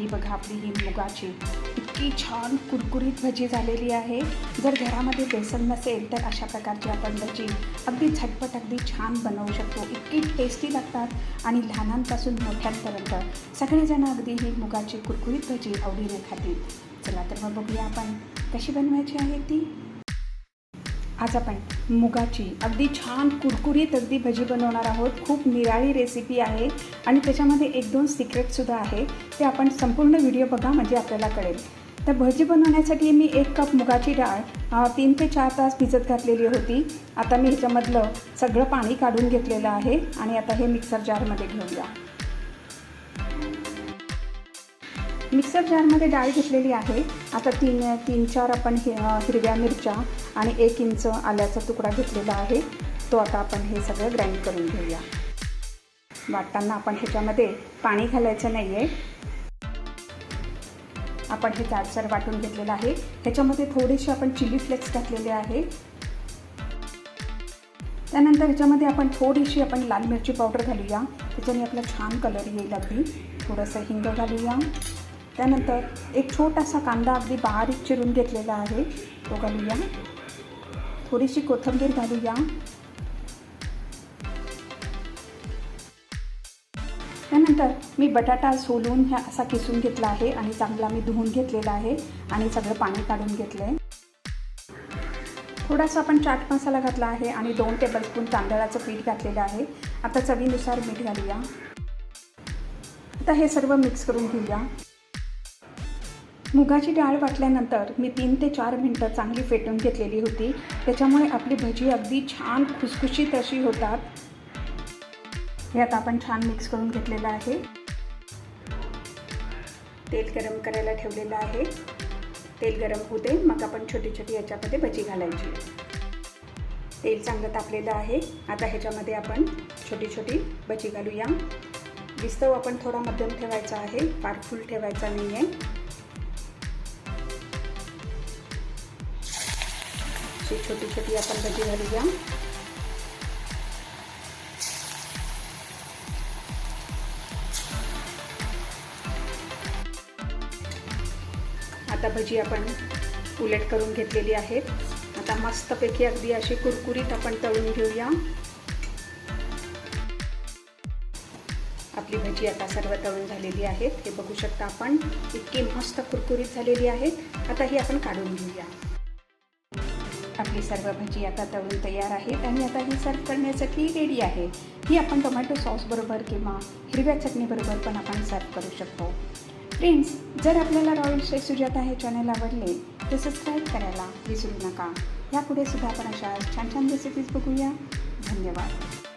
ही बघा आपली ही मुगाची. इतकी छान कुरकुरीत भजी झालेली आहे. जर घरामध्ये बेसन नसेल तर अशा प्रकारची आपण भजी अगदी झटपट अगदी छान बनवू शकतो. इतकी टेस्टी लागतात आणि लहानांपासून मोठ्यांपर्यंत. सगळेजण अगदी ही मुगाची कुरकुरीत भजी आवडीने खातील. चला तर मग बघूया आपण कशी बनवायची आहे ती. आज आपण मुगाची अगदी छान कुरकुरीत अगदी भजी बनवणार आहोत. खूप निराळी रेसिपी आहे आणि त्याच्यामध्ये एक दोन सिक्रेटसुद्धा आहे. ते आपण संपूर्ण व्हिडिओ बघा म्हणजे आपल्याला कळेल. तर भजी बनवण्यासाठी मी एक कप मुगाची डाळ तीन ते चार तास भिजत घातलेली होती. आता मी ह्याच्यामधलं सगळं पाणी काढून घेतलेलं आहे आणि आता हे मिक्सर जारमध्ये घेऊया मिक्सर जारमध्ये डाळ घेतलेली आहे. आता तीन तीन चार आपण हि हिरव्या मिरच्या आणि एक इंच आल्याचा तुकडा घेतलेला आहे. तो आता आपण हे सगळं ग्राइंड करून घेऊया. वाटताना आपण ह्याच्यामध्ये पाणी घालायचं नाही आहे आपण हे जाडसर वाटून घेतलेलं आहे. ह्याच्यामध्ये थोडेसे आपण चिली फ्लेक्स घातलेले आहे. त्यानंतर ह्याच्यामध्ये आपण थोडीशी आपण लाल मिरची पावडर घालूया. त्याच्याने आपला छान कलर येईल अगदी. थोडंसं हिंग घालूया. त्यानंतर एक छोटासा कांदा अगदी बारीक चिरून घेतलेला आहे. तो घालूया. थोडीशी कोथिंबीर घालूया. त्यानंतर मी बटाटा सोलून ह्या असा किसून घेतला आहे आणि चांगला मी धुवून घेतलेला आहे आणि सगळं पाणी काढून घेतलं आहे थोडासा आपण चाट मसाला घातला आहे आणि दोन टेबलस्पून तांदळाचं पीठ घातलेलं आहे. आता चवीनुसार मीठ घालूया. आता हे सर्व मिक्स करून घेऊया. मुगाची डाळ वाटल्यानंतर मी तीन ते चार मिनटं चांगली फेटून घेतलेली होती. त्याच्यामुळे आपली भजी अगदी छान खुसखुशीत अशी होतात. हे आता आपण छान मिक्स करून घेतलेलं आहे. तेल गरम करायला ठेवलेलं आहे. तेल गरम होऊ दे मग आपण छोटी छोटी याच्यामध्ये भजी घालायची. तेल चांगलं तापलेलं आहे. आता ह्याच्यामध्ये आपण छोटी छोटी भजी घालूया. विस्तव आपण थोडा मध्यम ठेवायचा आहे. फार फुल ठेवायचा नाही आहे अशी छोटी छोटी आपण भजी घालूया आता भजी आपण उलट करून घेतलेली आहेत. आता मस्तपैकी अगदी अशी कुरकुरीत आपण तळून घेऊया. आपली भजी आता सर्व तळून झालेली आहेत. हे बघू शकता आपण इतकी मस्त कुरकुरीत झालेली आहेत. आता ही आपण काढून घेऊया. आपली सर्व भजी आता तळून तयार आहेत आणि आता ही सर्व करण्यासाठी रेडी आहे. ही आपण टोमॅटो सॉसबरोबर किंवा हिरव्या चटणीबरोबर पण आपण सर्व करू शकतो. फ्रेंड्स जर आपल्याला रॉयल शेफ सुजाता हे चॅनल आवडले तर सबस्क्राईब करायला विसरू नका. यापुढे सुद्धा आपण अशा छान छान रेसिपीज बघूया. धन्यवाद.